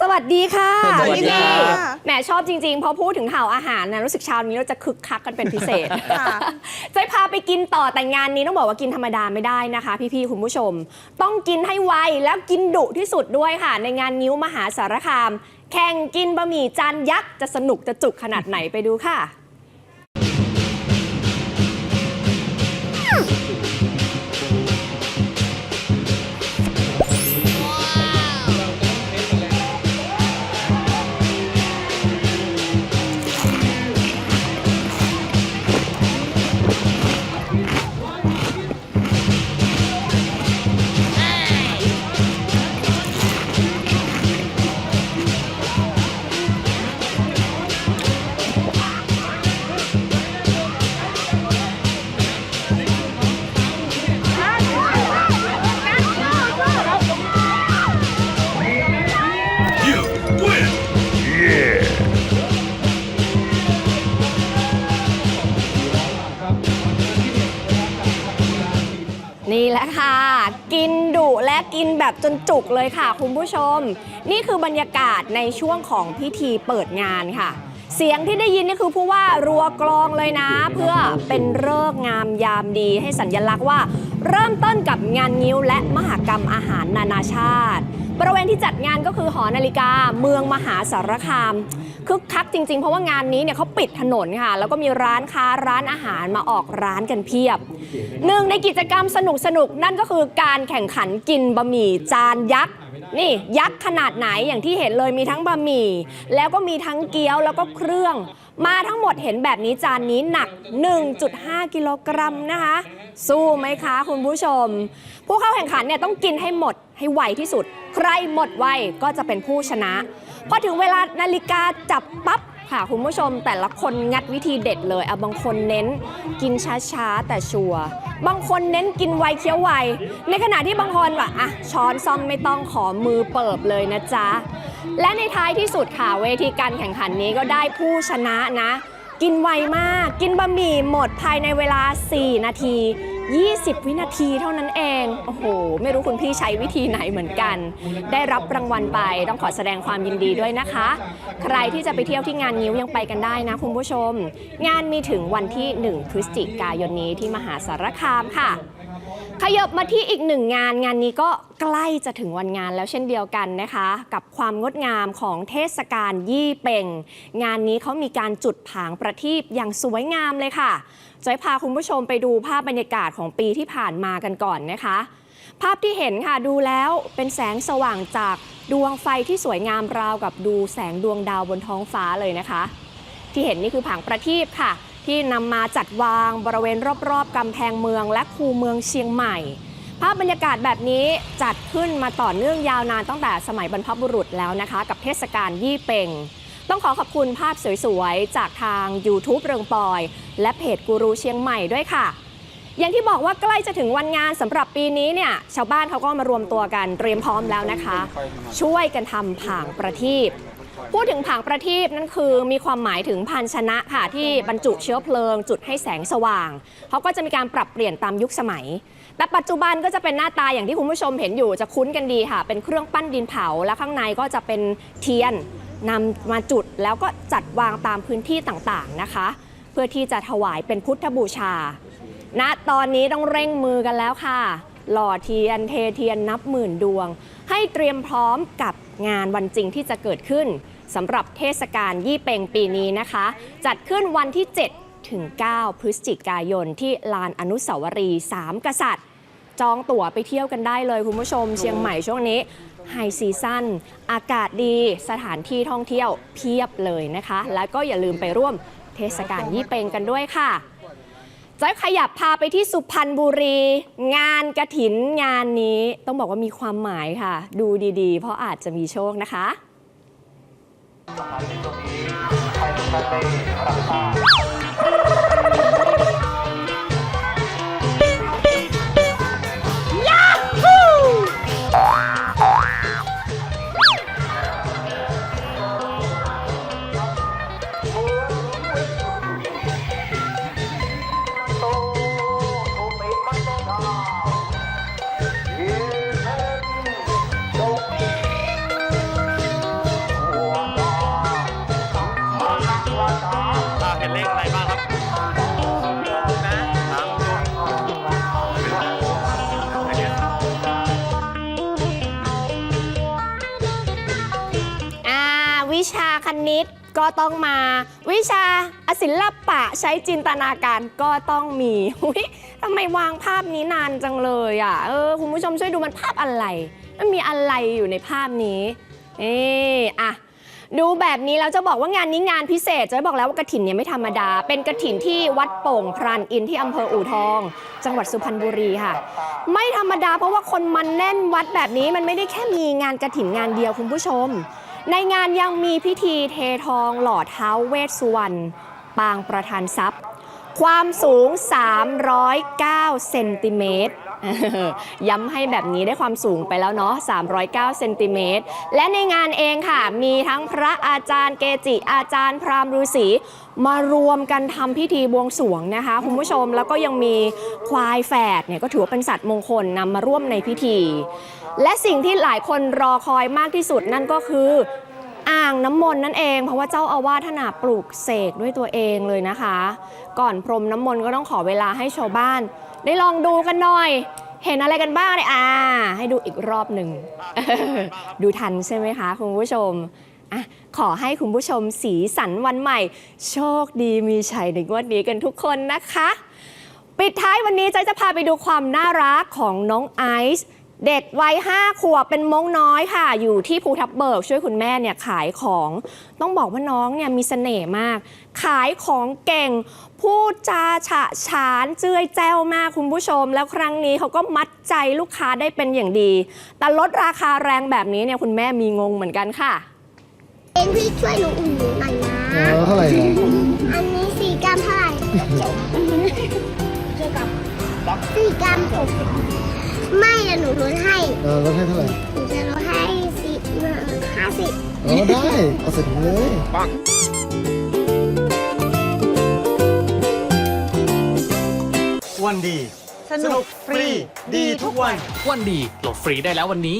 สวัสดีค่ะสวัสดีพี่ครับแหมชอบจริงๆ พอพูดถึงข่าวอาหารนะรู้สึกเช้านี้เราจะคึกคักกันเป็นพิเศษค่ะจะพาไปกินต่อแต่งานนี้ต้องบอกว่ากินธรรมดาไม่ได้นะคะ พี่ๆคุณผู้ชม ต้องกินให้ไวแล้วกินดุที่สุดด้วยค่ะ ในงานนิ้วมหาสารคาม แข่งกินบะหมี่จานยักษ์จะสนุกจะจุกขนาดไหนไปดูค่ะ กินแบบจนจุกเลยค่ะ คุณผู้ชม นี่คือบรรยากาศในช่วงของพิธีเปิดงานค่ะ เสียงที่ได้ยินนี่คือผู้ว่ารัวกลองเลยนะ เพื่อเป็นเลิกงามยามดีให้สัญญลักษณ์ว่า เริ่มต้นกับงานงิ้วและมหกรรมอาหารนานาชาติ ที่จัดงานก็คือหอนาฬิกาเมืองมหาสารคามคึกคักจริงๆ เพราะว่างานนี้เนี่ยเขาปิดถนนค่ะ แล้วก็มีร้านค้าร้านอาหารมาออกร้านกันเพียบ หนึ่งในกิจกรรมสนุกๆนั่นก็คือการแข่งขันกินบะหมี่จานยักษ์นี่ยักษ์ขนาดไหนอย่างที่เห็นเลยมีทั้งบะหมี่แล้วก็มีทั้งเกี๊ยวแล้วก็เครื่อง มาทั้งหมดเห็นแบบนี้จานนี้หนัก 1.5 กิโลกรัมนะคะ สู้ไหมคะคุณผู้ชม ผู้เข้าแข่งขันเนี่ยต้องกินให้หมดให้ไวที่สุด ใครหมดไวก็จะเป็นผู้ชนะ พอถึงเวลานาฬิกาจับปั๊บค่ะคุณผู้ชมแต่ละคนงัดวิธีเด็ดเลยอะบางคนเน้นกินช้าๆแต่ชัวร์บางคนเน้นกินไวเคี้ยวไว ในขณะที่บางคนแบบอะช้อนซ่อมไม่ต้องขอมือเปิบเลยนะจ๊ะ และในท้ายที่สุดค่ะเวทีการแข่งขันนี้ก็ได้ผู้ชนะนะ กินไวมาก กินบะหมี่หมดภายในเวลา 4 นาที 20 วินาทีเท่านั้นเอง โอ้โห ไม่รู้คุณพี่ใช้วิธีไหนเหมือนกัน ได้รับรางวัลไปต้องขอแสดงความยินดีด้วยนะคะ ใครที่จะไปเที่ยวที่งานนิ้วยังไปกันได้นะคุณผู้ชม งานมีถึงวันที่ 1 พฤศจิกายนนี้ที่มหาสารคามค่ะ ขยบมาที่อีกหนึ่งงานงานนี้ก็ใกล้จะถึงวันงานแล้วเช่นเดียวกันนะคะ กับความงดงามของเทศกาลยี่เป่งงานนี้เขามีการจุดผางประทีปอย่างสวยงามเลยค่ะจะพาคุณผู้ชมไปดูภาพบรรยากาศของปีที่ผ่านมากันก่อนนะคะ ภาพที่เห็นค่ะดูแล้วเป็นแสงสว่างจากดวงไฟที่สวยงามราวกับดูแสงดวงดาวบนท้องฟ้าเลยนะคะ ที่เห็นนี่คือผางประทีปค่ะ ที่นำมาจัดวางบริเวณรอบๆกำแพงเมือง และคูเมืองเชียงใหม่ ภาพบรรยากาศแบบนี้จัดขึ้นมาต่อเนื่องยาวนานตั้งแต่สมัยบรรพบุรุษแล้วนะคะ กับเทศกาลยี่เป่งต้องขอขอบคุณภาพสวยๆ จากทาง YouTube เริงปอย และเพจกูรูเชียงใหม่ด้วยค่ะ อย่างที่บอกว่าใกล้จะถึงวันงานสำหรับปีนี้เนี่ย ชาวบ้านเขาก็มารวมตัวกันเตรียมพร้อมแล้วนะคะ ช่วยกันทำผางประทีป พูดถึงผางประทีปนั่นคือมีความหมายถึงภาชนะค่ะที่บรรจุเชื้อเพลิง จุดให้แสงสว่าง เขาก็จะมีการปรับเปลี่ยนตามยุคสมัยแต่ปัจจุบันก็จะเป็นหน้าตาอย่างที่คุณผู้ชมเห็นอยู่จะคุ้นกันดีค่ะ เป็นเครื่องปั้นดินเผา และข้างในก็จะเป็นเทียนนำมาจุดแล้วก็จัดวางตามพื้นที่ต่างๆนะคะ เพื่อที่จะถวายเป็นพุทธบูชาณตอนนี้ต้องเร่งมือกันแล้วค่ะ หล่อเทียนเทเทียนนับหมื่นดวง ให้เตรียมพร้อมกับงานวันจริงที่จะเกิดขึ้นสำหรับเทศกาลยี่เปงปีนี้นะคะ จัดขึ้นวันที่ 7 ถึง 9 พฤศจิกายนที่ลานอนุสาวรีย์สามกษัตริย์ จองตั๋วไปเที่ยวกันได้เลยคุณผู้ชม เชียงใหม่ช่วงนี้ไฮซีซั่นอากาศดีสถานที่ท่องเที่ยวเพียบเลยนะคะ แล้วก็อย่าลืมไปร่วมเทศกาลยี่เปงกันด้วยค่ะ จะขยับพาไปที่สุพรรณบุรี งานกระถินงานนี้ต้องบอกว่ามีความหมายค่ะ ดูดีๆ เพราะอาจจะมีโชคนะคะ ณิตก็ต้องมา วิชาศิลปะใช้จินตนาการก็ต้องมีทำไมวางภาพนี้นานจังเลยอะเออคุณผู้ชมช่วยดูมันภาพอะไร มันมีอะไรอยู่ในภาพนี้เอ๊อะดูแบบนี้แล้วจะบอกว่างานนี้งานพิเศษจะบอกแล้วว่ากระถินเนี่ยไม่ธรรมดา เป็นกระถินที่วัดโป่งพรานอินที่อำเภออู่ทอง จังหวัดสุพรรณบุรีค่ะ ไม่ธรรมดาเพราะว่าคนมันแน่นวัดแบบนี้มันไม่ได้แค่มีงานกระถินงานเดียวคุณผู้ชม ในงานยังมีพิธีเททองหล่อเท้าเวสสุวรรณปางประธานทรัพย์ ความสูง 309 เซนติเมตร ย้ำให้แบบนี้ได้ความสูงไปแล้วเนาะ 309 เซนติเมตร และในงานเองค่ะ มีทั้งพระอาจารย์เกจิ อาจารย์พราหมณ์ฤาษีมารวมกันทำพิธีบวงสรวงนะคะคุณผู้ชมแล้วก็ยังมีควายแฝดเนี่ยก็ถือว่าเป็นสัตว์มงคลนำมาร่วมในพิธี และสิ่งที่หลายคนรอคอยมากที่สุดนั่นก็คือ อ่างน้ำมนต์นั่นเอง เพราะว่าเจ้าอาวาสท่านน่ะปลูกเสกด้วยตัวเองเลยนะคะ ก่อนพรมน้ำมนต์ก็ต้องขอเวลาให้ชาวบ้าน ได้ลองดูกันหน่อย เห็นอะไรกันบ้างเนี่ยอ่า ให้ดูอีกรอบหนึ่ง ดูทันใช่ไหมคะคุณผู้ชมอะขอให้คุณผู้ชมสีสันวันใหม่ โชคดีมีชัยในงวดนี้กันทุกคนนะคะ ปิดท้ายวันนี้ใจจะพาไปดูความน่ารักของน้องไอซ์ เด็กวัย5ขวบเป็นมงน้อยค่ะ อยู่ที่ภูทับเบิกช่วยคุณแม่เนี่ยขายของ ต้องบอกว่าน้องเนี่ยมีเสน่ห์มาก ขายของเก่ง พูดจาฉะฉานเจื้อยแจ้วมากคุณผู้ชม แล้วครั้งนี้เขาก็มัดใจลูกค้าได้เป็นอย่างดี แต่ลดราคาแรงแบบนี้เนี่ยคุณแม่มีงงเหมือนกันค่ะ เองพี่ช่วยหนูอุ่นหนุนหน่อยนะ เออเท่าไหร่นะอันนี้สี่กรัมเท่าไหร่สี่กรัมผม ไม่เดี๋ยวหนูลดให้เออลดให้เท่าไหร่หนูจะลดให้สิบห้าสิบเออได้เอาเสร็จเลยวันดี สนุกฟรี ดีทุกวัน วันดีโหลดฟรีได้แล้ววันนี้